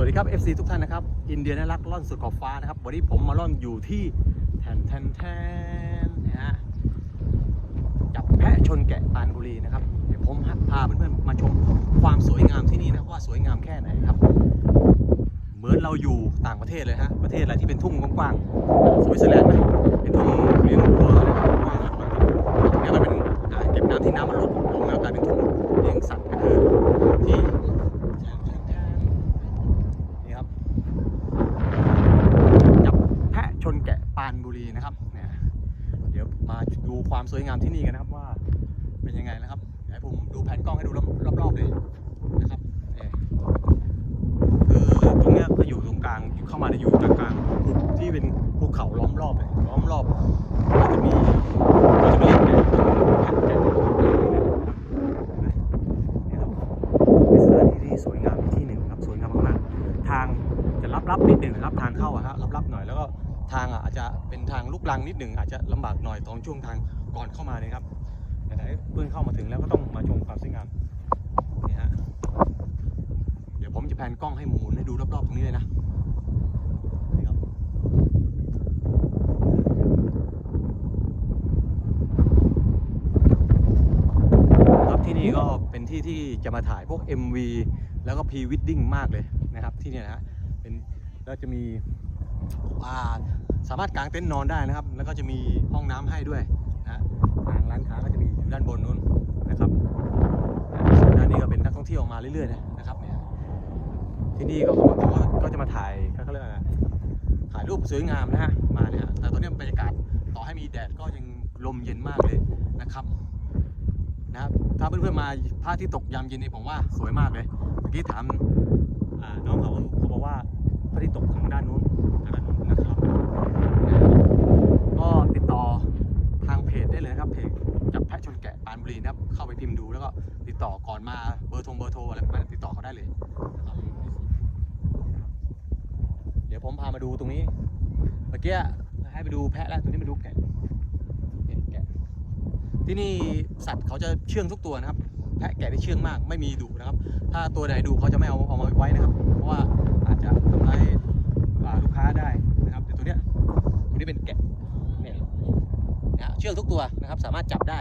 วัสดีครับ FC ทุกท่านนะครับ อินเดียน่ารักล่อนสุดขอบฟ้านะครับ วันนี้ผมมาล่อนอยู่ที่แทนแทนแทนนะฮะ จับแพะชนแกะปานบุรีนะครับ เดี๋ยวผมพาเพื่อนๆมาชมความสวยงามที่นี่นะว่าสวยงามแค่ไหนครับ เหมือนเราอยู่ต่างประเทศเลยฮะ ประเทศอะไรที่เป็นทุ่งกว้างๆ สวิตเซอร์แลนด์ไหมเป็นทุ่งเลี้ยงวัวนะครับเนี่ยมันเป็นเก็บน้ำที่น้ำมันลดลงแล้วกลายเป็นทุ่งเลี้ยงสัตว์ก็คือที่แทนแทนแทน นี่ครับ จับแพะชนแกะปรานบุรีนะครับเนี่ยเดี๋ยวมาดู ความสวยงามที่นี่กันนะครับว่าเป็นยังไงนะครับให้ผมดูแผนกล้องให้ดูรอบๆเลยนะครับคือตรงเนี้ยก็อยู่ตรงกลางเข้ามาในอยู่กลางกลางๆที่เป็นภูเขาล้อมรอบเลยล้อมรอบก็จะมีก็จะมีเลี้ยงแกะแพะแกะเนี่ยครับเป็นสถานที่ที่สวยงามที่หนึ่งครับสวยงามมากๆทางจะลับๆนิดหนึ่งนะครับทางเข้าอะฮะลับๆหน่อยแล้วก็ ทางอาจจะเป็นทางลูกลังนิดหนึ่งอาจจะลำบากหน่อยตอนช่วงทางก่อนเข้ามาเลยครับแต่ไหนเพื่อนเข้ามาถึงแล้วก็ต้องมาชมความสวยงามนี่ฮะเดี๋ยวผมจะแพนกล้องให้หมุนให้ดูรอบๆตรงนี้เลยนะครับที่นี่ก็เป็นที่ที่จะมาถ่ายพวก MV แล้วก็พรีวิดดิ้งมากเลยนะครับที่นี่นะฮะเป็นแล้วจะมี สามารถกางเต็นท์นอนได้นะครับ แล้วก็จะมีห้องน้ำให้ด้วยนะทางร้านค้าก็จะมีอยู่ด้านบนนู้นนะครับด้านนี้ก็เป็นนักท่องเที่ยวมาเรื่อยๆนะครับเนี่ยที่นี่ก็เขาก็จะมาถ่ายเขาเรียกอะไรถ่ายรูปสวยงามนะฮะมาเนี่ยแต่ตอนนี้บรรยากาศต่อให้มีแดดก็ยังลมเย็นมากเลยนะครับนะครับถ้าเพื่อนๆมาพระที่ตกยามเย็นนี่ผมว่าสวยมากเลยเมื่อกี้ถาม แล้วก็ติดต่อก่อนมาเบอร์โทรเบอร์โทรอะไรมาติดต่อเขาได้เลยนะครับเดี๋ยวผมพามาดูตรงนี้เมื่อกี้ให้ไปดูแพะแล้วตรงนี้มาดูแกะแกะ ที่นี่สัตว์เขาจะเชื่องทุกตัวนะครับ แพะแกะที่เชื่องมากไม่มีดุนะครับ ถ้าตัวไหนดุเขาจะไม่เอาเอามาไว้นะครับ เพราะว่าอาจจะทำร้ายลูกค้าได้นะครับแต่ตัวเนี้ยตัวนี้เป็นแกะเนี่ยนะเชื่องทุกตัวนะครับ สามารถจับได้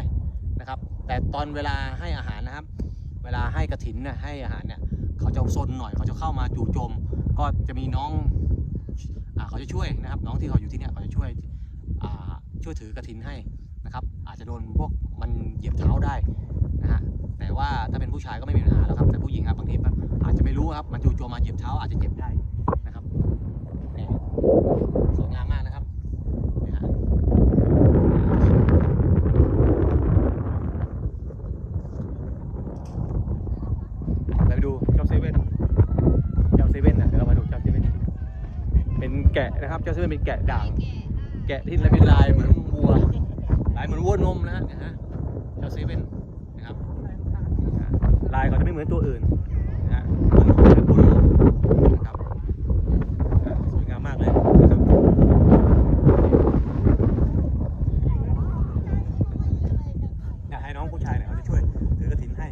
นะครับ แต่ตอนเวลาให้อาหารนะครับ เวลาให้กระถินนะให้อาหารเนี่ยเขาจะซนหน่อยเขาจะเข้ามาจู่โจม ก็จะมีน้องอ่าเขาจะช่วยนะครับ น้องที่เขาอยู่ที่เนี่ยเขาจะช่วยอ่าช่วยถือกระถินให้นะครับ อาจจะโดนพวกมันเหยียบเท้าได้นะฮะแต่ว่าถ้าเป็นผู้ชายก็ไม่มีปัญหาแล้วครับ แต่ผู้หญิงครับบางทีอาจจะไม่รู้ครับมันจู่โจมมาเหยียบเท้าอาจจะเจ็บได้นะครับนี่สวยงามมากนะครับนี่ฮะไปดูเจ้าเซเว่นเจ้าเซเว่นนะเดี๋ยวเรามาดูเจ้าเซเว่นเป็น แกะนะครับเจ้าเซเว่นเป็นแกะด่าง แกะที่เป็นลายเหมือนวัว ลายเหมือนวัวนมนะฮะเนี่ยฮะเจ้าเซเว่นนะครับนะฮะลายเขาจะไม่เหมือนตัวอื่นนะฮะเหมือนวัวนมนะครับอะสวยงามมากเลยนะครับอยากให้น้องผู้ชายเนี่ยเขาจะช่วยถือกระถินให้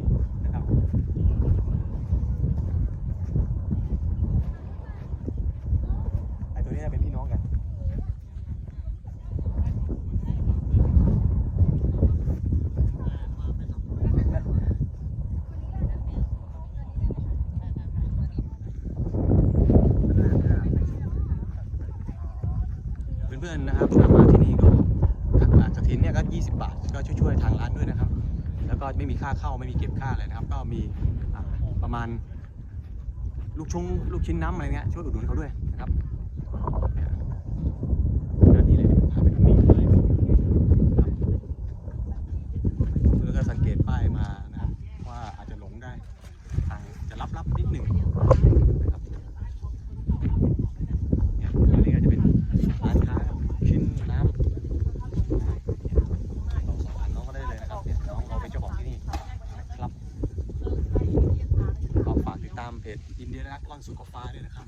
นะครับไอตัวนี้เป็นพี่น้องกัน เพื่อนๆนะครับถ้ามาที่นี่ก็กระถินเนี่ยก็ 20 บาท ก็ช่วยๆทางร้านด้วยนะครับ แล้วก็ไม่มีค่าเข้าไม่มีเก็บค่าอะไรนะครับ ก็มีประมาณลูกชุงลูกชิ้นน้ำอะไรเงี้ยช่วยอุดหนุนเขาด้วยนะครับเนี่ยร้านนี้เลยพาไปดูนี่ครับเพื่อก็สังเกตป้ายมานะครับว่าอาจจะหลงได้ทางจะลับๆนิดหนึ่งนะครับ เนี่ยอันนี้ก็จะเป็นร้านค้าชิ้นน้ำเราสอบถามน้องก็ได้เลยนะครับเนี่ยน้องเขาเป็นเจ้าของที่นี่นะครับก็ฝากติดตามเพจอินเดีย รักล่อนสุดกว่าฟ้าด้วยนะครับ